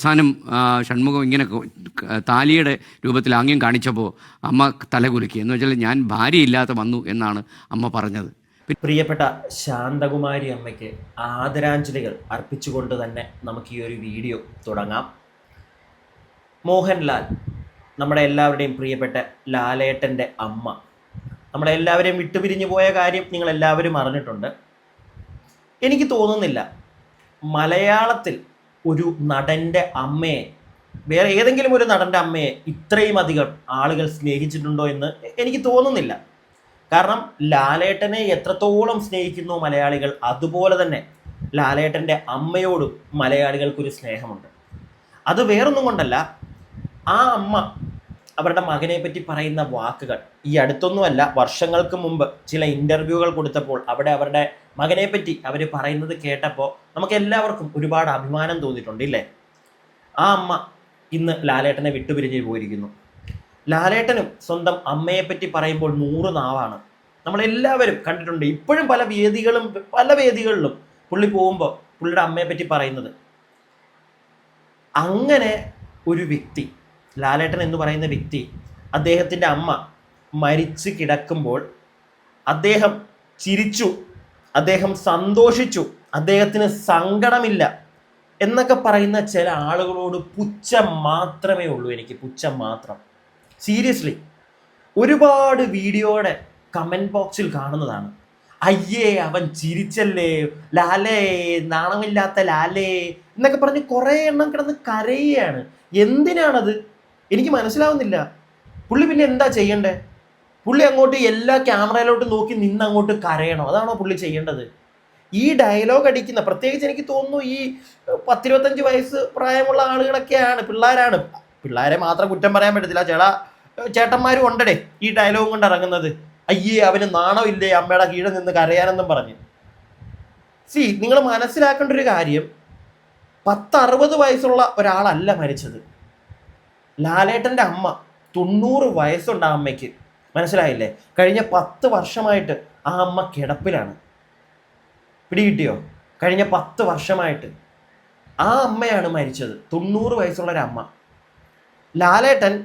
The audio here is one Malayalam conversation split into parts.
അവസാനം ഷൺമുഖം ഇങ്ങനെ താലിയുടെ രൂപത്തിൽ ആംഗ്യം കാണിച്ചപ്പോൾ അമ്മ തലകുലുക്കി എന്ന് വെച്ചാൽ ഞാൻ ഭാര്യയില്ലാതെ വന്നു എന്നാണ് അമ്മ പറഞ്ഞത്. പ്രിയപ്പെട്ട ശാന്തകുമാരി അമ്മയ്ക്ക് ആദരാഞ്ജലികൾ അർപ്പിച്ചുകൊണ്ട് തന്നെ നമുക്ക് ഈ ഒരു വീഡിയോ തുടങ്ങാം. മോഹൻലാൽ നമ്മുടെ എല്ലാവരുടെയും പ്രിയപ്പെട്ട ലാലേട്ടന്റെ അമ്മ. നമ്മളെ എല്ലാവരെയും വിട്ടുപിരിഞ്ഞു പോയ കാര്യം നിങ്ങൾ എല്ലാവരും അറിഞ്ഞിട്ടുണ്ട്. എനിക്ക് തോന്നുന്നില്ല മലയാളത്തിൽ ഒരു നടന്റെ അമ്മയെ വേറെ ഏതെങ്കിലും ഒരു നടന്റെ അമ്മയെ ഇത്രയും അധികം ആളുകൾ സ്നേഹിച്ചിട്ടുണ്ടോ എന്ന് എനിക്ക് തോന്നുന്നില്ല. കാരണം ലാലേട്ടനെ എത്രത്തോളം സ്നേഹിക്കുന്നു മലയാളികൾ അതുപോലെ തന്നെ ലാലേട്ടന്റെ അമ്മയോടും മലയാളികൾക്കൊരു സ്നേഹമുണ്ട്. അത് വേറൊന്നും കൊണ്ടല്ല ആ അമ്മ അവരുടെ മകനെ പറ്റി പറയുന്ന വാക്കുകൾ. ഈ അടുത്തൊന്നുമല്ല വർഷങ്ങൾക്ക് മുമ്പ് ചില ഇന്റർവ്യൂകൾ കൊടുത്തപ്പോൾ അവിടെ അവരുടെ മകനെ പറ്റി അവർ പറയുന്നത് കേട്ടപ്പോൾ നമുക്ക് എല്ലാവർക്കും ഒരുപാട് അഭിമാനം തോന്നിയിട്ടുണ്ട് ഇല്ലേ? ആ അമ്മ ഇന്ന് ലാലേട്ടനെ വിട്ടുപിരിഞ്ഞു പോയിരിക്കുന്നു. ലാലേട്ടനും സ്വന്തം അമ്മയെപ്പറ്റി പറയുമ്പോൾ നൂറ് നാവാണ്. നമ്മളെല്ലാവരും കണ്ടിട്ടുണ്ട് ഇപ്പോഴും പല വേദികളും പല വേദികളിലും പുള്ളി പോകുമ്പോൾ പുള്ളിയുടെ അമ്മയെപ്പറ്റി പറയുന്നത്. അങ്ങനെ ഒരു വ്യക്തി ലാലേട്ടൻ എന്ന് പറയുന്ന വ്യക്തി അദ്ദേഹത്തിന്റെ അമ്മ മരിച്ച് കിടക്കുമ്പോൾ അദ്ദേഹം ചിരിച്ചു അദ്ദേഹം സന്തോഷിച്ചു അദ്ദേഹത്തിന് സങ്കടമില്ല എന്നൊക്കെ പറയുന്ന ചില ആളുകളോട് പുച്ഛം മാത്രമേ ഉള്ളൂ എനിക്ക് പുച്ഛം മാത്രം. സീരിയസ്ലി ഒരുപാട് വീഡിയോയുടെ കമന്റ് ബോക്സിൽ കാണുന്നതാണ്. അയ്യേ അവൻ ചിരിച്ചല്ലേ? ലാലേ നാണമില്ലാത്ത ലാലേ എന്നൊക്കെ പറഞ്ഞ് കുറേ എണ്ണം കിടന്ന് കരയുകയാണ്. എന്തിനാണത്? എനിക്ക് മനസ്സിലാവുന്നില്ല. പുള്ളി പിന്നെ എന്താ ചെയ്യണ്ടേ? പുള്ളി അങ്ങോട്ട് എല്ലാ ക്യാമറയിലോട്ട് നോക്കി നിന്ന് അങ്ങോട്ട് കരയണം. അതാണോ പുള്ളി ചെയ്യേണ്ടത്? ഈ ഡയലോഗ് അടിക്കുന്ന പ്രത്യേകിച്ച് എനിക്ക് തോന്നുന്നു ഈ പത്തിരുപത്തഞ്ച് വയസ്സ് പ്രായമുള്ള ആളുകളൊക്കെയാണ് പിള്ളേരാണ്. പിള്ളേരെ മാത്രം കുറ്റം പറയാൻ പറ്റത്തില്ല. ചേട ചേട്ടന്മാരും ഉണ്ടടേ ഈ ഡയലോഗ് കൊണ്ട് ഇറങ്ങുന്നത്? അയ്യേ അവന് നാണമില്ലേ അമ്മയുടെ കീഴിൽ നിന്ന് കരയാനെന്നും പറഞ്ഞ്. സി നിങ്ങൾ മനസ്സിലാക്കേണ്ട ഒരു കാര്യം പത്തറുപത് വയസ്സുള്ള ഒരാളല്ല മരിച്ചത്. ലാലേട്ടന്റെ അമ്മ തൊണ്ണൂറ് വയസ്സുണ്ട് ആ അമ്മയ്ക്ക്. മനസ്സിലായില്ലേ? കഴിഞ്ഞ പത്ത് വർഷമായിട്ട് ആ അമ്മ കിടപ്പിലാണ്. പിടികിട്ടിയോ? കഴിഞ്ഞ പത്ത് വർഷമായിട്ട് ആ അമ്മയാണ് മരിച്ചത്. തൊണ്ണൂറ് വയസ്സുള്ള അമ്മ. ലാലേട്ടൻ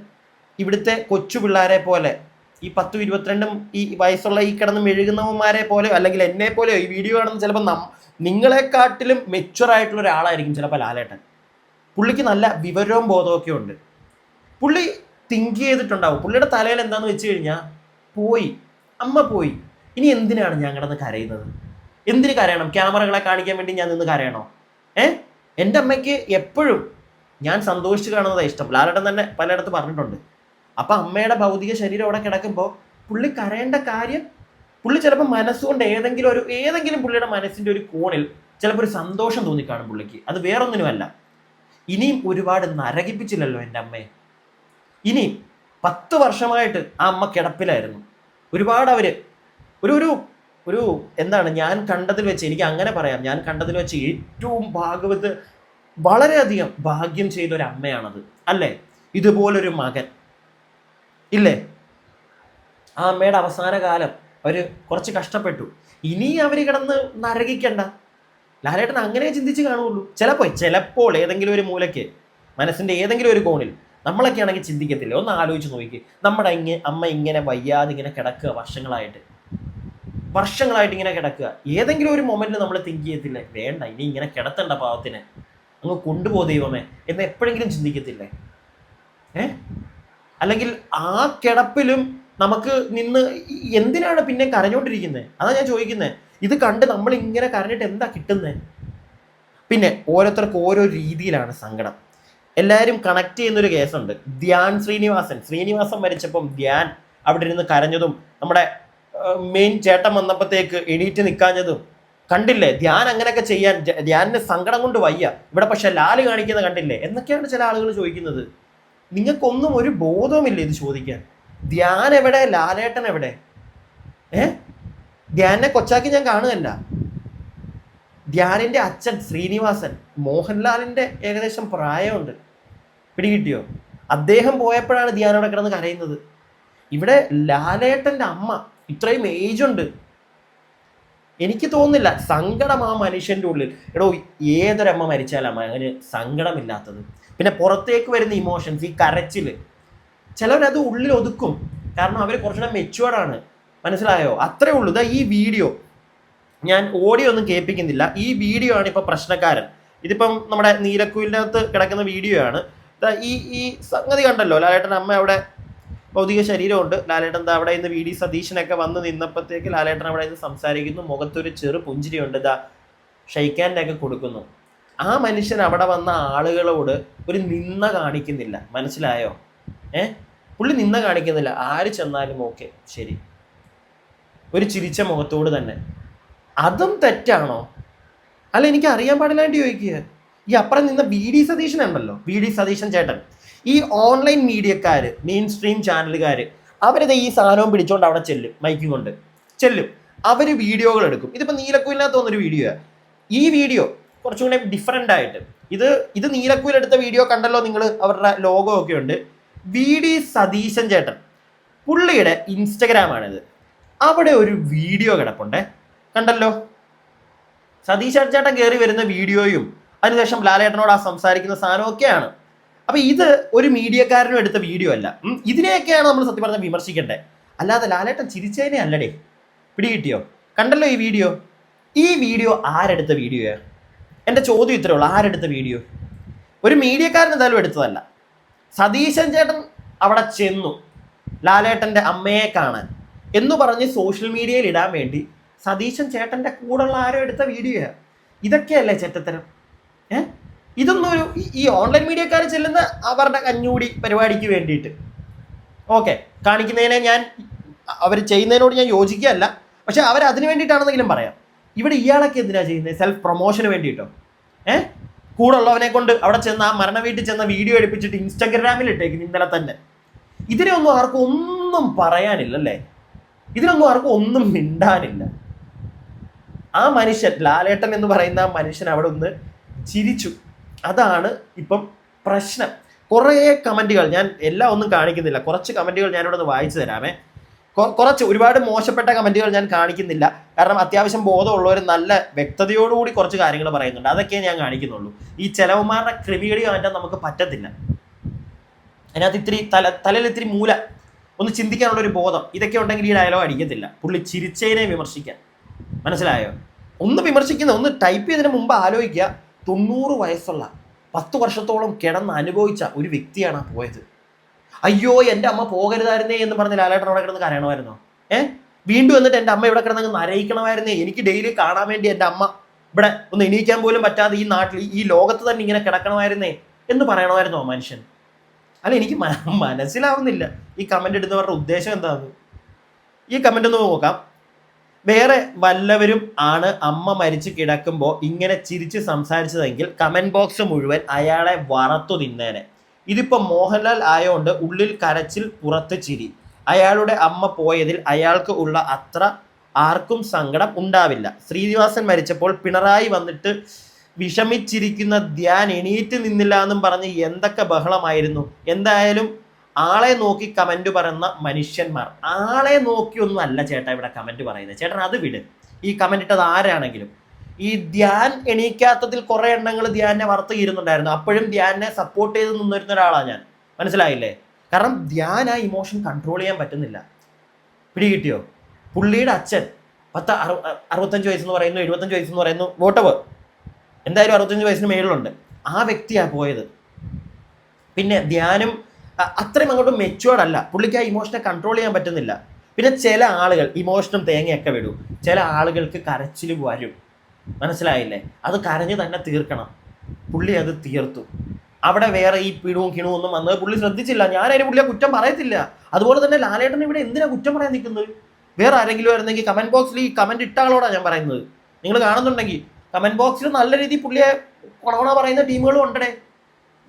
ഇവിടുത്തെ കൊച്ചു പിള്ളേരെ പോലെ ഈ പത്തും ഇരുപത്തിരണ്ടും ഈ വയസ്സുള്ള ഈ കിടന്ന് മെഴുകുന്നവന്മാരെ പോലെ അല്ലെങ്കിൽ എന്നെ പോലെയോ ഈ വീഡിയോ കാണുന്ന ചിലപ്പോൾ നം നിങ്ങളെക്കാട്ടിലും മെച്ചുവർ ആയിട്ടുള്ള ഒരാളായിരിക്കും ചിലപ്പോൾ ലാലേട്ടൻ. പുള്ളിക്ക് നല്ല വിവരവും ബോധവും ഒക്കെ ഉണ്ട്. പുള്ളി തിങ്ക് ചെയ്തിട്ടുണ്ടാവും. പുള്ളിയുടെ തലയിൽ എന്താണെന്ന് വെച്ച് കഴിഞ്ഞാൽ പോയി. അമ്മ പോയി. ഇനി എന്തിനാണ് ഞാൻ കിടന്ന് കരയുന്നത്? എന്തിന് കരയണം? ക്യാമറകളെ കാണിക്കാൻ വേണ്ടി ഞാൻ നിന്ന് കരയണോ? ഏ? എന്റെ അമ്മയ്ക്ക് എപ്പോഴും ഞാൻ സന്തോഷിച്ച് കാണുന്നതാണ് ഇഷ്ടം. ലാലേട്ടൻ തന്നെ പലയിടത്ത് പറഞ്ഞിട്ടുണ്ട്. അപ്പം അമ്മയുടെ ഭൗതിക ശരീരം അവിടെ കിടക്കുമ്പോൾ പുള്ളി കരയേണ്ട കാര്യം പുള്ളി ചിലപ്പോൾ മനസ്സുകൊണ്ട് ഏതെങ്കിലും ഒരു ഏതെങ്കിലും പുള്ളിയുടെ മനസ്സിന്റെ ഒരു കോണിൽ ചിലപ്പോൾ ഒരു സന്തോഷം തോന്നിക്കാണും പുള്ളിക്ക്. അത് വേറൊന്നിനുമല്ല. ഇനിയും ഒരുപാട് നരകിപ്പിച്ചില്ലല്ലോ എന്റെ അമ്മയെ. ഇനി പത്ത് വർഷമായിട്ട് ആ അമ്മ കിടപ്പിലായിരുന്നു. ഒരുപാട് അവർ ഒരു ഒരു ഒരു എന്താണ് ഞാൻ കണ്ടതിൽ വെച്ച് എനിക്ക് അങ്ങനെ പറയാം. ഞാൻ കണ്ടതിൽ വെച്ച് ഏറ്റവും ഭാഗവത് വളരെയധികം ഭാഗ്യം ചെയ്ത ഒരു അമ്മയാണത് അല്ലേ? ഇതുപോലൊരു മകൻ. ഇല്ലേ? ആ അമ്മയുടെ അവസാന കാലം അവർ കുറച്ച് കഷ്ടപ്പെട്ടു. ഇനി അവർ കിടന്ന് നരകിക്കണ്ട. ലാലേട്ടൻ അങ്ങനെ ചിന്തിച്ച് കാണുള്ളൂ. ചിലപ്പോൾ ചിലപ്പോൾ ഏതെങ്കിലും ഒരു മൂലയ്ക്ക് മനസ്സിന്റെ ഏതെങ്കിലും ഒരു കോണിൽ നമ്മളൊക്കെ ആണെങ്കിൽ ചിന്തിക്കത്തില്ല? ഒന്ന് ആലോചിച്ച് നോക്കി നമ്മുടെ ഇങ്ങനെ അമ്മ ഇങ്ങനെ വയ്യാതെ ഇങ്ങനെ കിടക്കുക വർഷങ്ങളായിട്ട്. വർഷങ്ങളായിട്ട് ഇങ്ങനെ കിടക്കുക. ഏതെങ്കിലും ഒരു മൊമെന്റിൽ നമ്മൾ തിങ്ക് ചെയ്യത്തില്ലേ? വേണ്ട ഇനി ഇങ്ങനെ കിടത്തണ്ട പാവത്തിനെ. അങ്ങ് കൊണ്ടുപോ ദൈവമേ. എന്ന് എപ്പോഴെങ്കിലും ചിന്തിക്കത്തില്ലേ? ഏ? അല്ലെങ്കിൽ ആ കിടപ്പിലും നമുക്ക് നിന്ന് എന്തിനാണ് പിന്നെ കരഞ്ഞോണ്ടിരിക്കുന്നത് അതാ ഞാൻ ചോദിക്കുന്നത് ഇത് കണ്ട് നമ്മൾ ഇങ്ങനെ കരഞ്ഞിട്ട് എന്താ കിട്ടുന്നത് പിന്നെ ഓരോരുത്തർക്ക് ഓരോ രീതിയിലാണ് സങ്കടം. എല്ലാവരും കണക്ട് ചെയ്യുന്ന ചെയ്യുന്നൊരു കേസുണ്ട്. ധ്യാൻ ശ്രീനിവാസൻ. ശ്രീനിവാസൻ മരിച്ചപ്പം ധ്യാൻ അവിടെ ഇരുന്ന് കരഞ്ഞതും നമ്മുടെ മെയിൻ ചേട്ടൻ വന്നപ്പോഴത്തേക്ക് എണീറ്റ് നിൽക്കാഞ്ഞതും കണ്ടില്ലേ? ധ്യാൻ അങ്ങനെയൊക്കെ ചെയ്യാൻ ധ്യാനിന് സങ്കടം കൊണ്ട് വയ്യ. ഇവിടെ പക്ഷെ ലാൽ കാണിക്കുന്ന കണ്ടില്ലേ? എന്നൊക്കെയാണ് ചില ആളുകൾ ചോദിക്കുന്നത്. നിങ്ങൾക്കൊന്നും ഒരു ബോധവുമില്ല ഇത് ചോദിക്കാൻ. ധ്യാൻ എവിടെ? ലാലേട്ടൻ എവിടെ? ഏ? ധ്യാനെ കൊച്ചാക്കി ഞാൻ കാണുകയല്ല. ധ്യാനിന്റെ അച്ഛൻ ശ്രീനിവാസൻ മോഹൻലാലിന്റെ ഏകദേശം പ്രായമുണ്ട്. പിടികിട്ടിയോ? അദ്ദേഹം പോയപ്പോഴാണ് ധ്യാനം അവിടെ കിടന്ന് കരയുന്നത്. ഇവിടെ ലാലേട്ടന്റെ അമ്മ ഇത്രയും ഏജ് ഉണ്ട്. എനിക്ക് തോന്നുന്നില്ല സങ്കടം ആ മനുഷ്യന്റെ ഉള്ളിൽ. എടോ ഏതൊരമ്മ മരിച്ചാലും മകന് സങ്കടമില്ലാത്തത്. പിന്നെ പുറത്തേക്ക് വരുന്ന ഇമോഷൻസ് ഈ കരച്ചിൽ ചിലവരത് ഉള്ളിൽ ഒതുക്കും. കാരണം അവർ കുറച്ചുകൂടെ മെച്ചുവേർഡാണ് മനസ്സിലായോ? അത്രേ ഉള്ളൂ. ഇതാ ഈ വീഡിയോ. ഞാൻ ഓഡിയോ ഒന്നും കേൾപ്പിക്കുന്നില്ല. ഈ വീഡിയോ ആണ് ഇപ്പം പ്രശ്നക്കാരൻ. ഇതിപ്പം നമ്മുടെ നീലക്കുയിലിനകത്ത് കിടക്കുന്ന വീഡിയോ ആണ്. ഈ ഈ സംഗതി കണ്ടല്ലോ ലാലേട്ടൻ അമ്മ അവിടെ ഭൗതിക ശരീരമുണ്ട്. ലാലേട്ടൻ ദാ അവിടെ ഇന്ന് വി ഡി സതീശനൊക്കെ വന്ന് നിന്നപ്പോഴത്തേക്ക് ലാലേട്ടൻ അവിടെ നിന്ന് സംസാരിക്കുന്നു. മുഖത്തൊരു ചെറു പുഞ്ചിരിയുണ്ട്. ഇതാ ഷെയ്ക്കാന്റെ ഒക്കെ കൊടുക്കുന്നു. ആ മനുഷ്യൻ അവിടെ വന്ന ആളുകളോട് ഒരു നിന്ന കാണിക്കുന്നില്ല. മനസ്സിലായോ? ഏ? പുള്ളി നിന്ന കാണിക്കുന്നില്ല. ആര് ചെന്നാലും ഓക്കെ. ശരി. ഒരു ചിരിച്ച മുഖത്തോട് തന്നെ. അതും തെറ്റാണോ? അല്ല എനിക്ക് അറിയാൻ പാടില്ലാണ്ട് ചോദിക്കുക ഈ അപ്പുറം നിന്ന വി ഡി സതീശൻ ഉണ്ടല്ലോ. വി ഡി സതീശൻ ചേട്ടൻ. ഈ ഓൺലൈൻ മീഡിയക്കാർ മെയിൻ സ്ട്രീം ചാനലുകാർ അവരത് ഈ സാധനവും പിടിച്ചോണ്ട് അവിടെ ചെല്ലും മൈക്കും കൊണ്ട്. ചെല്ലും. അവർ വീഡിയോകൾ എടുക്കും. ഇതിപ്പോൾ നീലക്കുയിലിനകത്ത് വന്നൊരു വീഡിയോ ഈ വീഡിയോ കുറച്ചും കൂടെ ഡിഫറെന്റ് ആയിട്ട്. ഇത് ഇത് നീലക്കുയിൽ എടുത്ത വീഡിയോ കണ്ടല്ലോ നിങ്ങൾ അവരുടെ ലോഗോ ഒക്കെ ഉണ്ട്. വി ഡി സതീശൻ ചേട്ടൻ. പുള്ളിയുടെ ഇൻസ്റ്റഗ്രാമാണിത് അവിടെ ഒരു വീഡിയോ കിടപ്പുണ്ടേ. കണ്ടല്ലോ? സതീശ് ചേട്ടൻ കയറി വരുന്ന വീഡിയോയും അതിനുശേഷം ലാലേട്ടനോട് ആ സംസാരിക്കുന്ന സാധനമൊക്കെയാണ് അപ്പൊ ഇത് ഒരു മീഡിയക്കാരനും എടുത്ത വീഡിയോ അല്ല. ഇതിനെയൊക്കെയാണ് നമ്മൾ സത്യം പറഞ്ഞാൽ വിമർശിക്കേണ്ടത് അല്ലാതെ ലാലേട്ടൻ ചിരിച്ചതിനെ അല്ലടേ. പിടികിട്ടിയോ? കണ്ടല്ലോ ഈ വീഡിയോ. ഈ വീഡിയോ ആരെടുത്ത വീഡിയോയാ? എന്റെ ചോദ്യം ഇത്രേ ഉള്ളൂ. ആരെടുത്ത വീഡിയോ? ഒരു മീഡിയക്കാരൻ എന്തായാലും എടുത്തതല്ല. സതീശൻ ചേട്ടൻ അവിടെ ചെന്നു. ലാലേട്ടന്റെ അമ്മയെ കാണാൻ. എന്ന് പറഞ്ഞ് സോഷ്യൽ മീഡിയയിൽ ഇടാൻ വേണ്ടി സതീശൻ ചേട്ടന്റെ കൂടെയുള്ള ആരോ എടുത്ത വീഡിയോയാണ് ഇതൊക്കെയല്ലേ ചെറ്റത്തരം ഏ? ഇതൊന്നും ഒരു ഈ- ഈ ഓൺലൈൻ മീഡിയക്കാർ ചെല്ലുന്ന അവരുടെ കഞ്ഞൂടി പരിപാടിക്ക് വേണ്ടിയിട്ട്. ഓക്കെ കാണിക്കുന്നതിനെ ഞാൻ അവർ ചെയ്യുന്നതിനോട് ഞാൻ യോജിക്കുകയല്ല. പക്ഷെ അവർ അതിന് വേണ്ടിയിട്ടാണെന്നെങ്കിലും പറയാം. ഇവിടെ ഇയാളൊക്കെ എന്തിനാ ചെയ്യുന്നത് സെൽഫ് പ്രൊമോഷന് വേണ്ടിയിട്ടോ? ഏ? കൂടെ ഉള്ളവനെ കൊണ്ട് അവിടെ ചെന്ന് ആ മരണ വീട്ടിൽ ചെന്ന വീഡിയോ എടുപ്പിച്ചിട്ട് ഇൻസ്റ്റാഗ്രാമിൽ ഇട്ടേക്കുന്നു ഇന്നലെ തന്നെ. ഇതിനൊന്നും ആർക്കും ഒന്നും പറയാനില്ലല്ലേ? ഇതിനൊന്നും ആർക്കും ഒന്നും മിണ്ടാനില്ല. ആ മനുഷ്യൻ ലാലേട്ടൻ എന്ന് പറയുന്ന ആ മനുഷ്യൻ അവിടെ ഒന്ന് ചിരിച്ചു. അതാണ് ഇപ്പം പ്രശ്നം. കുറേ കമന്റുകൾ ഞാൻ എല്ലാം ഒന്നും കാണിക്കുന്നില്ല. കുറച്ച് കമന്റുകൾ ഞാനിവിടെ ഒന്ന് വായിച്ചു തരാമേ. കുറച്ച് ഒരുപാട് മോശപ്പെട്ട കമന്റുകൾ ഞാൻ കാണിക്കുന്നില്ല. കാരണം അത്യാവശ്യം ബോധമുള്ളവർ നല്ല വ്യക്തതയോടുകൂടി കുറച്ച് കാര്യങ്ങൾ പറയുന്നുണ്ട്. അതൊക്കെ ഞാൻ കാണിക്കുന്നുള്ളൂ. ഈ ചെലവന്മാരുടെ ക്രിമികടി മാറ്റാൻ നമുക്ക് പറ്റത്തില്ല. അതിനകത്ത് ഇത്തിരി തല തലയിൽ ഇത്തിരി മൂല. ഒന്ന് ചിന്തിക്കാനുള്ള ഒരു ബോധം. ഇതൊക്കെ ഉണ്ടെങ്കിൽ ഈ ഡയലോഗ് അടിക്കത്തില്ല. പുള്ളി ചിരിച്ചതിനെ വിമർശിക്കാൻ. മനസ്സിലായോ? ഒന്ന് വിമർശിക്കുന്ന ഒന്ന് ടൈപ്പ് ചെയ്തതിന് മുമ്പ് ആലോചിക്കുക. തൊണ്ണൂറ് വയസ്സുള്ള പത്ത് വർഷത്തോളം കിടന്ന് അനുഭവിച്ച ഒരു വ്യക്തിയാണ് പോയത്. അയ്യോ എന്റെ അമ്മ പോകരുതായിരുന്നേ എന്ന് പറഞ്ഞ് ലാലേട്ടൻ അവിടെ കിടന്ന് കരയണമായിരുന്നോ? ഏ? വീണ്ടും എന്നിട്ട് എന്റെ അമ്മ ഇവിടെ കിടന്നങ്ങ് നരയിക്കണമായിരുന്നേ? എനിക്ക് ഡെയിലി കാണാൻ വേണ്ടി എന്റെ അമ്മ ഇവിടെ ഒന്ന് എണീക്കാൻ പോലും പറ്റാതെ ഈ നാട്ടിൽ ഈ ലോകത്ത് തന്നെ ഇങ്ങനെ കിടക്കണമായിരുന്നേ എന്ന് പറയണമായിരുന്നോ മനുഷ്യൻ? അല്ല എനിക്ക് മനസ്സിലാവുന്നില്ല. ഈ കമന്റ് ഇടുന്നവരുടെ ഉദ്ദേശം എന്താണ് ഈ കമന്റ് ഒന്ന് നോക്കാം. വേറെ വല്ലവരും ആണ് അമ്മ മരിച്ചു കിടക്കുമ്പോൾ ഇങ്ങനെ ചിരിച്ച് സംസാരിച്ചതെങ്കിൽ കമന്റ് ബോക്സ് മുഴുവൻ അയാളെ വറത്തു തിന്നേനെ. ഇതിപ്പോ മോഹൻലാൽ ആയതുകൊണ്ട് ഉള്ളിൽ കരച്ചിൽ പുറത്ത് ചിരി. അയാളുടെ അമ്മ പോയതിൽ അയാൾക്ക് ഉള്ള അത്ര ആർക്കും സങ്കടം ഉണ്ടാവില്ല. ശ്രീനിവാസൻ മരിച്ചപ്പോൾ പിണറായി വന്നിട്ട് വിഷമിച്ചിരിക്കുന്ന ധ്യാൻ എണീറ്റ് നിന്നില്ല എന്നും പറഞ്ഞ് എന്തൊക്കെ ബഹളമായിരുന്നു. എന്തായാലും ആളെ നോക്കി കമന്റ് പറയുന്ന മനുഷ്യന്മാർ. ആളെ നോക്കിയൊന്നും അല്ല ചേട്ടാ ഇവിടെ കമന്റ് പറയുന്നത്. ചേട്ടൻ അത് വിട്. ഈ കമന്റ് ഇട്ടത് ആരാണെങ്കിലും. ഈ ധ്യാൻ എണീക്കാത്തതിൽ കുറെ എണ്ണങ്ങൾ ധ്യാനെ വർത്തുകയിരുന്നുണ്ടായിരുന്നു അപ്പോഴും ധ്യാനെ സപ്പോർട്ട് ചെയ്ത് നിന്നിരുന്ന ഒരാളാണ് ഞാൻ. മനസ്സിലായില്ലേ? കാരണം ധ്യാൻ ആ ഇമോഷൻ കൺട്രോൾ ചെയ്യാൻ പറ്റുന്നില്ല. പിടികിട്ടിയോ? പുള്ളിയുടെ അച്ഛൻ പത്ത് അറു അറുപത്തഞ്ച് വയസ്സെന്ന് പറയുന്നു എഴുപത്തഞ്ച് വയസ്സെന്ന് പറയുന്നു വോട്ടവ് എന്തായാലും അറുപത്തഞ്ച് വയസ്സിന് മേളിലുണ്ട്. ആ വ്യക്തിയാണ് പോയത്. പിന്നെ ധ്യാനം അത്രയും അങ്ങോട്ട് മെച്ചുവേർഡ് അല്ല. പുള്ളിക്ക് ആ ഇമോഷനെ കൺട്രോൾ ചെയ്യാൻ പറ്റുന്നില്ല. പിന്നെ ചില ആളുകൾ ഇമോഷനും തേങ്ങയൊക്കെ വിടും. ചില ആളുകൾക്ക് കരച്ചിൽ വരും. മനസ്സിലായില്ലേ? അത് കരഞ്ഞ് തന്നെ തീർക്കണം. പുള്ളി അത് തീർത്തു. അവിടെ വേറെ ഈ പിടുവും കിണുവും ഒന്നും വന്നത് പുള്ളി ശ്രദ്ധിച്ചില്ല. ഞാൻ അതിന് പുള്ളിയെ കുറ്റം പറയത്തില്ല. അതുപോലെ തന്നെ ലാലേട്ടൻ ഇവിടെ എന്തിനാ കുറ്റം പറയാൻ നിൽക്കുന്നത്? വേറെ ആരെങ്കിലും ആയിരുന്നെങ്കിൽ കമന്റ് ബോക്സിൽ ഈ കമന്റ് ഇട്ട ആളോടാണ് ഞാൻ പറയുന്നത്. നിങ്ങൾ കാണുന്നുണ്ടെങ്കിൽ കമന്റ് ബോക്സിൽ നല്ല രീതിയിൽ പുള്ളിയെ കൊണവണ പറയുന്ന ടീമുകളും ഉണ്ടടേ.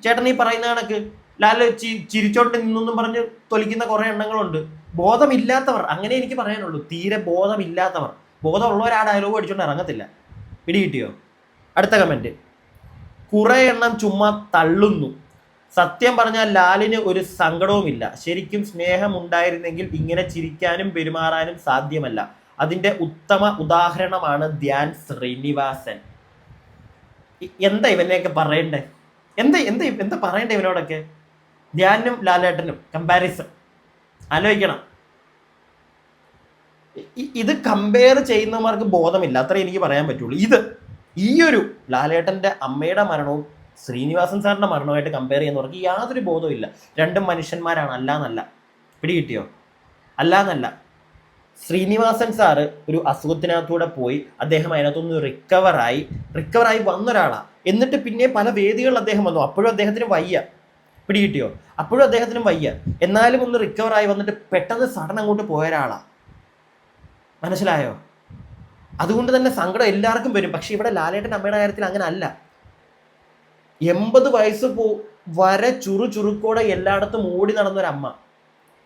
ചേട്ടൻ ഈ പറയുന്ന കണക്ക്. ലാൽ ചി ചിരിച്ചോണ്ട് നിന്നൊന്നും പറഞ്ഞ് തൊലിക്കുന്ന കുറേ എണ്ണങ്ങളുണ്ട്. ബോധമില്ലാത്തവർ അങ്ങനെ എനിക്ക് പറയാനുള്ളൂ. തീരെ ബോധമില്ലാത്തവർ. ബോധമുള്ളവർ ആ ഡയലോഗ് അടിച്ചോണ്ട് ഇറങ്ങത്തില്ല പിടി കിട്ടിയോ? അടുത്ത കമന്റ് കുറെ എണ്ണം ചുമ്മാ തള്ളുന്നു. സത്യം പറഞ്ഞാൽ ലാലിന് ഒരു സങ്കടവുമില്ല. ശരിക്കും സ്നേഹമുണ്ടായിരുന്നെങ്കിൽ ഇങ്ങനെ ചിരിക്കാനും പെരുമാറാനും സാധ്യമല്ല. അതിന്റെ ഉത്തമ ഉദാഹരണമാണ് ധ്യാൻ ശ്രീനിവാസൻ. എന്താ ഇവനെയൊക്കെ പറയണ്ടേ? എന്താ എന്താ എന്താ പറയണ്ടേ ഇവനോടൊക്കെ? ധ്യാനും ലാലേട്ടനും കമ്പാരിസൺ ആലോചിക്കണം. ഇത് കമ്പയർ ചെയ്യുന്നവർക്ക് ബോധമില്ല. അത്രേ എനിക്ക് പറയാൻ പറ്റുള്ളൂ. ഇത് ഈ ഒരു ലാലേട്ടന്റെ അമ്മയുടെ മരണവും ശ്രീനിവാസൻ സാറിന്റെ മരണവുമായിട്ട് കമ്പയർ ചെയ്യുന്നവർക്ക് യാതൊരു ബോധവും ഇല്ല രണ്ടും മനുഷ്യന്മാരാണ്. അല്ലാന്നല്ല. പിടികിട്ടിയോ? അല്ലാന്നല്ല. ശ്രീനിവാസൻ സാറ് ഒരു അസുഖത്തിനകത്തൂടെ പോയി അദ്ദേഹം അതിനകത്തുനിന്ന് റിക്കവറായി റിക്കവറായി വന്ന ഒരാളാണ് എന്നിട്ട് പിന്നെ പല വേദികളിൽ അദ്ദേഹം വന്നു. അപ്പോഴും അദ്ദേഹത്തിന് വയ്യ. പിടികിട്ടിയോ? അപ്പോഴും അദ്ദേഹത്തിനും വയ്യ. എന്നാലും ഒന്ന് റിക്കവറായി വന്നിട്ട് പെട്ടെന്ന് സഡൻ അങ്ങോട്ട് പോയ ഒരാളാ. മനസ്സിലായോ? അതുകൊണ്ട് തന്നെ സങ്കടം എല്ലാവർക്കും വരും. പക്ഷെ ഇവിടെ ലാലേട്ടൻ അമ്മയുടെ കാര്യത്തിൽ അങ്ങനെ അല്ല. എൺപത് വയസ്സ് പോ വരെ ചുറു ചുറുക്കോടെ എല്ലായിടത്തും ഓടി നടന്ന ഒരു അമ്മ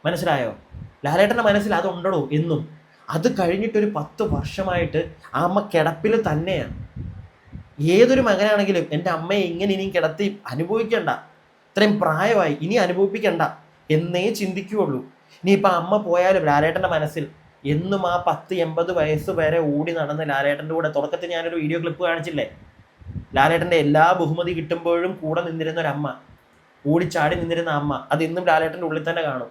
മനസ്സിലായോ? ലാലേട്ടന്റെ മനസ്സിൽ അതുണ്ടോ എന്നും. അത് കഴിഞ്ഞിട്ടൊരു പത്ത് വർഷമായിട്ട് ആ അമ്മ കിടപ്പിൽ തന്നെയാണ് ഏതൊരു മകനാണെങ്കിലും എന്റെ അമ്മയെ ഇങ്ങനെ ഇനിയും കിടത്തി അനുഭവിക്കണ്ട. ഇത്രയും പ്രായമായി ഇനി അനുഭവിപ്പിക്കണ്ട എന്നേ ചിന്തിക്കുകയുള്ളൂ. ഇനിയിപ്പോൾ അമ്മ പോയാലും ലാലേട്ടന്റെ മനസ്സിൽ എന്നും ആ പത്ത് എൺപത് വയസ്സ് വരെ ഓടി നടന്ന് ലാലേട്ടന്റെ കൂടെ. തുടക്കത്തിൽ ഞാനൊരു വീഡിയോ ക്ലിപ്പ് കാണിച്ചില്ലേ? ലാലേട്ടന്റെ എല്ലാ ബഹുമതി കിട്ടുമ്പോഴും കൂടെ നിന്നിരുന്ന ഒരു അമ്മ. ഓടിച്ചാടി നിന്നിരുന്ന അമ്മ. അത് ഇന്നും ലാലേട്ടന്റെ ഉള്ളിൽ തന്നെ കാണും.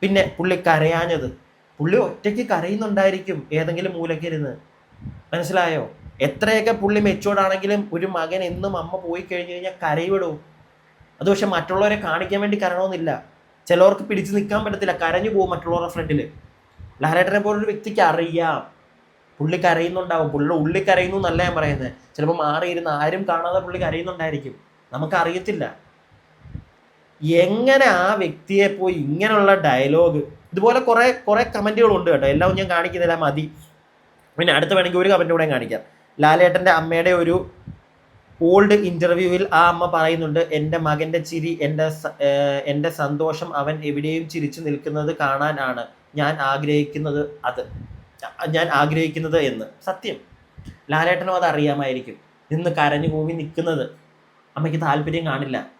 പിന്നെ പുള്ളി കരയാഞ്ഞത്. പുള്ളി ഒറ്റയ്ക്ക് കരയുന്നുണ്ടായിരിക്കും ഏതെങ്കിലും മൂലക്കിരുന്ന് മനസ്സിലായോ? എത്രയൊക്കെ പുള്ളി മെച്ചോർഡാണെങ്കിലും ഒരു മകൻ എന്നും അമ്മ പോയി കഴിഞ്ഞു കഴിഞ്ഞാൽ കരയിവിടൂ? അത് പക്ഷെ മറ്റുള്ളവരെ കാണിക്കാൻ വേണ്ടി കരണമെന്നില്ല. ചിലവർക്ക് പിടിച്ചു നിൽക്കാൻ പറ്റത്തില്ല. കരഞ്ഞു പോകും മറ്റുള്ളവരുടെ ഫ്രണ്ടിൽ ലഹരേട്ടനെ പോലൊരു വ്യക്തിക്ക് അറിയാം. പുള്ളി കരയുന്നുണ്ടാവും. പുള്ളിയുടെ ഉള്ളി കരയുന്നു എന്നല്ല ഞാൻ പറയുന്നത്. ചിലപ്പോൾ മാറിയിരുന്ന് ആരും കാണാതെ പുള്ളി കരയുന്നുണ്ടായിരിക്കും. നമുക്കറിയത്തില്ല എങ്ങനെ ആ വ്യക്തിയെ പോയി ഇങ്ങനെയുള്ള ഡയലോഗ് ഇതുപോലെ കുറേ കുറെ കമന്റുകളുണ്ട് കേട്ടോ. എല്ലാം ഞാൻ കാണിക്കുന്നില്ല മതി. പിന്നെ അടുത്ത വേണമെങ്കിൽ ഒരു കമന്റ് കൂടെ കാണിക്കാം. ലാലേട്ടന്റെ അമ്മയുടെ ഒരു ഓൾഡ് ഇന്റർവ്യൂവിൽ ആ അമ്മ പറയുന്നുണ്ട് എന്റെ മകന്റെ ചിരി എന്റെ എന്റെ സന്തോഷം അവൻ എവിടെയും ചിരിച്ചു നിൽക്കുന്നത് കാണാനാണ് ഞാൻ ആഗ്രഹിക്കുന്നത് അത് ഞാൻ ആഗ്രഹിക്കുന്നത് എന്ന്. സത്യം. ലാലേട്ടനും അത് അറിയാമായിരിക്കും. നിന്ന് കരഞ്ഞു കൂവി നിൽക്കുന്നത് അമ്മയ്ക്ക് താല്പര്യം കാണില്ല.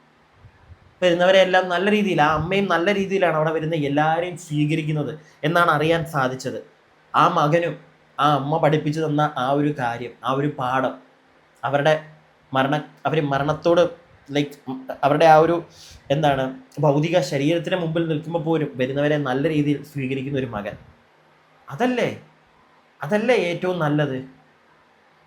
വരുന്നവരെല്ലാം നല്ല രീതിയിൽ ആ അമ്മയും നല്ല രീതിയിലാണ് അവിടെ വരുന്ന എല്ലാവരെയും സ്വീകരിക്കുന്നത് എന്നാണ് അറിയാൻ സാധിച്ചത്. ആ മകനും ആ അമ്മ പഠിപ്പിച്ചു തന്ന ആ ഒരു കാര്യം ആ ഒരു പാഠം അവരുടെ മരണ അവർ മരണത്തോട് ലൈക്ക് അവരുടെ ആ ഒരു എന്താണ് ഭൗതിക ശരീരത്തിന് മുമ്പിൽ നിൽക്കുമ്പോൾ പോലും വരുന്നവരെ നല്ല രീതിയിൽ സ്വീകരിക്കുന്ന ഒരു മകൻ. അതല്ലേ? അതല്ലേ ഏറ്റവും നല്ലത്?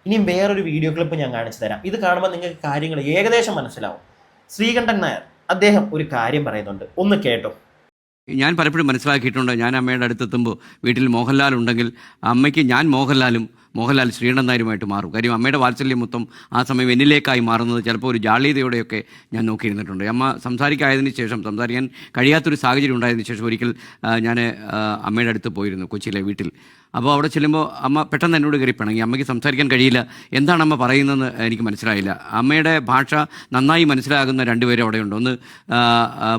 ഇനിയും വേറൊരു വീഡിയോ ക്ലിപ്പ് ഞാൻ കാണിച്ചു തരാം. ഇത് കാണുമ്പോൾ നിങ്ങൾക്ക് കാര്യങ്ങൾ ഏകദേശം മനസ്സിലാവും. ശ്രീകണ്ഠൻ നായർ അദ്ദേഹം ഒരു കാര്യം പറയുന്നുണ്ട്. ഒന്ന് കേട്ടോ. ഞാൻ പലപ്പോഴും മനസ്സിലാക്കിയിട്ടുണ്ട്. ഞാൻ അമ്മയുടെ അടുത്തെത്തുമ്പോൾ വീട്ടിൽ മോഹൻലാൽ ഉണ്ടെങ്കിൽ അമ്മയ്ക്ക് ഞാൻ മോഹൻലാലും മോഹൻലാൽ ശ്രീകണ്ഠൻ മാറും. കാര്യം അമ്മയുടെ വാത്സല്യം മൊത്തം ആ സമയം എന്നിലേക്കായി മാറുന്നത് ചിലപ്പോൾ ഒരു ജാള്യതയോടെയൊക്കെ ഞാൻ നോക്കിയിരുന്നിട്ടുണ്ട്. അമ്മ സംസാരിക്കായതിനു ശേഷം സംസാരിക്കാൻ കഴിയാത്തൊരു സാഹചര്യം ഉണ്ടായതിനു ശേഷം ഒരിക്കൽ ഞാൻ അമ്മയുടെ അടുത്ത് പോയിരുന്നു കൊച്ചിയിലെ വീട്ടിൽ. അപ്പോൾ അവിടെ ചെല്ലുമ്പോൾ അമ്മ പെട്ടെന്ന് എന്നോട് കയറി പിണങ്ങി. അമ്മയ്ക്ക് സംസാരിക്കാൻ കഴിയില്ല. എന്താണ് അമ്മ പറയുന്നതെന്ന് എനിക്ക് മനസ്സിലായില്ല. അമ്മയുടെ ഭാഷ നന്നായി മനസ്സിലാകുന്ന രണ്ടുപേരും അവിടെയുണ്ട്. ഒന്ന്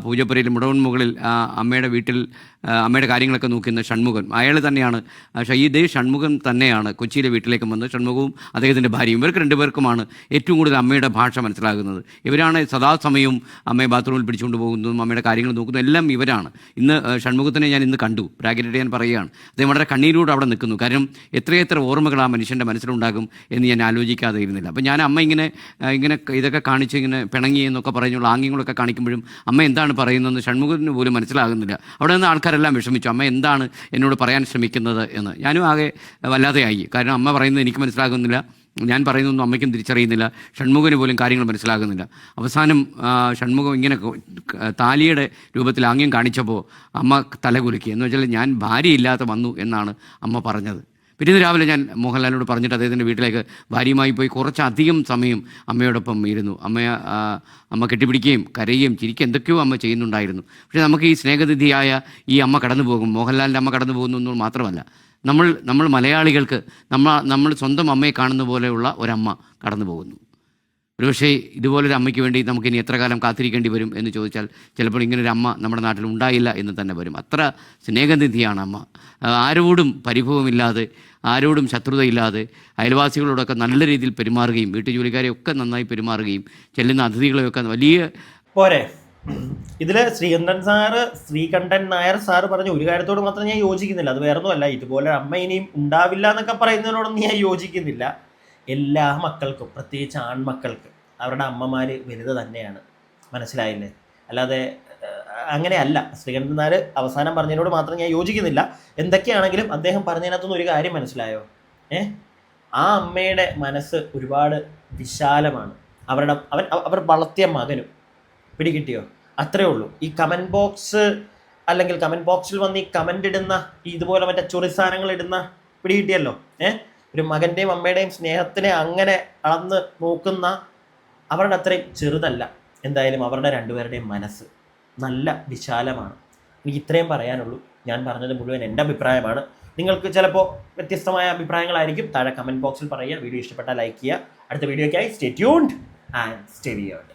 പൂജപ്പുരയിൽ മുടവൻ മുകളിൽ അമ്മയുടെ വീട്ടിൽ അമ്മയുടെ കാര്യങ്ങളൊക്കെ നോക്കുന്ന ഷൺമുഖൻ. അയാൾ തന്നെയാണ് ഷ- ഷൺമുഖൻ തന്നെയാണ് കൊച്ചിയിലെ വീട്ടിലേക്ക് വന്ന് ഷൺമുഖവും അദ്ദേഹത്തിന്റെ ഭാര്യയും. ഇവർക്ക് രണ്ടുപേർക്കുമാണ് ഏറ്റവും കൂടുതൽ അമ്മയുടെ ഭാഷ മനസ്സിലാകുന്നത്. ഇവരാണ് സദാസമയവും അമ്മയെ ബാത്റൂമിൽ പിടിച്ചുകൊണ്ട് പോകുന്നതും അമ്മയുടെ കാര്യങ്ങൾ നോക്കുന്നതും എല്ലാം ഇവരാണ്. ഇന്ന് ഷൺമുഖത്തിനെ ഞാൻ ഇന്ന് കണ്ടു. ബ്രാക്കറ്റ് ഞാൻ പറയുകയാണ്. അദ്ദേഹം വളരെ കണ്ണീരോട് അവിടെ നിൽക്കുന്നു. കാരണം എത്രയെത്ര ഓർമ്മകൾ ആ മനുഷ്യന്റെ മനസ്സിലുണ്ടാകും എന്ന് ഞാൻ ആലോചിക്കാതെ ഇരുന്നില്ല. അപ്പോൾ ഞാൻ അമ്മ ഇങ്ങനെ ഇങ്ങനെ ഇതൊക്കെ കാണിച്ച് ഇങ്ങനെ പിണങ്ങി എന്നൊക്കെ പറഞ്ഞുള്ള ആംഗ്യങ്ങളൊക്കെ കാണിക്കുമ്പോഴും അമ്മ എന്താണ് പറയുന്നതെന്ന് ഷൺമുഖത്തിന് പോലും മനസ്സിലാകുന്നില്ല. അവിടെ നിന്ന് ആൾക്കാരെല്ലാം വിഷമിച്ചു. അമ്മ എന്താണ് എന്നോട് പറയാൻ ശ്രമിക്കുന്നത് എന്ന്. ഞാനും ആകെ വല്ലാതെയായി. കാരണം അമ്മ പറയുന്നത് എനിക്ക് മനസ്സിലാകുന്നില്ല. ഞാൻ പറയുന്നൊന്നും അമ്മയ്ക്കും തിരിച്ചറിയുന്നില്ല. ഷൺമുഖന് പോലും കാര്യങ്ങൾ മനസ്സിലാകുന്നില്ല. അവസാനം ഷൺമുഖം ഇങ്ങനെ താലിയുടെ രൂപത്തിൽ ആംഗ്യം കാണിച്ചപ്പോൾ അമ്മ തലകുലുക്കി. എന്ന് വെച്ചാൽ ഞാൻ ഭാര്യയില്ലാതെ വന്നു എന്നാണ് അമ്മ പറഞ്ഞത്. പിറ്റേന്ന് രാവിലെ ഞാൻ മോഹൻലാലിനോട് പറഞ്ഞിട്ട് അദ്ദേഹത്തിന്റെ വീട്ടിലേക്ക് ഭാര്യയുമായി പോയി കുറച്ചധികം സമയം അമ്മയോടൊപ്പം ഇരുന്നു. അമ്മ അമ്മ കെട്ടിപ്പിടിക്കുകയും കരയുകയും ചിരിക്കുക എന്തൊക്കെയോ അമ്മ ചെയ്യുന്നുണ്ടായിരുന്നു. പക്ഷേ നമുക്ക് ഈ സ്നേഹനിധിയായ ഈ അമ്മ കടന്നു പോകും മോഹൻലാലിന്റെ അമ്മ കടന്നു പോകുന്നു മാത്രമല്ല നമ്മൾ നമ്മൾ മലയാളികൾക്ക് നമ്മൾ നമ്മൾ സ്വന്തം അമ്മയെ കാണുന്ന പോലെയുള്ള ഒരമ്മ കടന്നു പോകുന്നു. ഒരുപക്ഷേ ഇതുപോലൊരു അമ്മയ്ക്ക് വേണ്ടി നമുക്കിനി എത്ര കാലം കാത്തിരിക്കേണ്ടി വരും എന്ന് ചോദിച്ചാൽ ചിലപ്പോൾ ഇങ്ങനെ ഒരു അമ്മ നമ്മുടെ നാട്ടിൽ ഉണ്ടായില്ല എന്ന് തന്നെ വരും. അത്ര സ്നേഹനിധിയാണ് അമ്മ. ആരോടും പരിഭവമില്ലാതെ ആരോടും ശത്രുതയില്ലാതെ അയൽവാസികളോടൊക്കെ നല്ല രീതിയിൽ പെരുമാറുകയും വീട്ടുജോലിക്കാരെയൊക്കെ നന്നായി പെരുമാറുകയും ചെല്ലുന്ന അതിഥികളെയൊക്കെ വലിയ പോരെ. ഇതിൽ ശ്രീകണ്ഠൻ സാറ് ശ്രീകണ്ഠൻ നായർ സാറ് പറഞ്ഞു ഒരു കാര്യത്തോട് മാത്രം ഞാൻ യോജിക്കുന്നില്ല. അത് വേറൊന്നുമല്ല. ഇതുപോലെ അമ്മ ഇനിയും ഉണ്ടാവില്ല എന്നൊക്കെ പറയുന്നതിനോടൊന്നും ഞാൻ യോജിക്കുന്നില്ല. എല്ലാ മക്കൾക്കും പ്രത്യേകിച്ച് ആൺമക്കൾക്ക് അവരുടെ അമ്മമാർ വലുത് തന്നെയാണ്. മനസ്സിലായില്ലേ? അല്ലാതെ ഏഹ്, അങ്ങനെയല്ല. ശ്രീകണ്ഠൻ നായർ അവസാനം പറഞ്ഞതിനോട് മാത്രം ഞാൻ യോജിക്കുന്നില്ല. എന്തൊക്കെയാണെങ്കിലും അദ്ദേഹം പറഞ്ഞതിനകത്തുനിന്ന് ഒരു കാര്യം മനസ്സിലായോ? ഏ ആ അമ്മയുടെ മനസ്സ് ഒരുപാട് വിശാലമാണ്. അവരുടെ അവൻ അവ- അവർ വളർത്തിയ മകനും. പിടികിട്ടിയോ? അത്രേ ഉള്ളൂ. ഈ കമന്റ് ബോക്സ് അല്ലെങ്കിൽ കമന്റ് ബോക്സിൽ വന്ന് ഈ കമന്റ് ഇടുന്ന ഇതുപോലെ മറ്റേ ചൊറിസാനങ്ങൾ ഇടുന്ന പിടികിട്ടിയല്ലോ? ഏ ഒരു മകന്റെയും അമ്മയുടെയും സ്നേഹത്തിനെ അങ്ങനെ അളന്ന് നോക്കുന്ന അവരുടെ അത്രയും ചെറുതല്ല. എന്തായാലും അവരുടെ രണ്ടുപേരുടെയും മനസ്സ് നല്ല വിശാലമാണ്. എനിക്ക് ഇത്രയും പറയാനുള്ളൂ. ഞാൻ പറഞ്ഞത് മുഴുവൻ എന്റെ അഭിപ്രായമാണ്. നിങ്ങൾക്ക് ചിലപ്പോൾ വ്യത്യസ്തമായ അഭിപ്രായങ്ങളായിരിക്കും. താഴെ കമന്റ് ബോക്സിൽ പറയുക. വീഡിയോ ഇഷ്ടപ്പെട്ടാൽ ലൈക്ക് ചെയ്യുക. അടുത്ത വീഡിയോയ്ക്കായി stay tuned and stay weird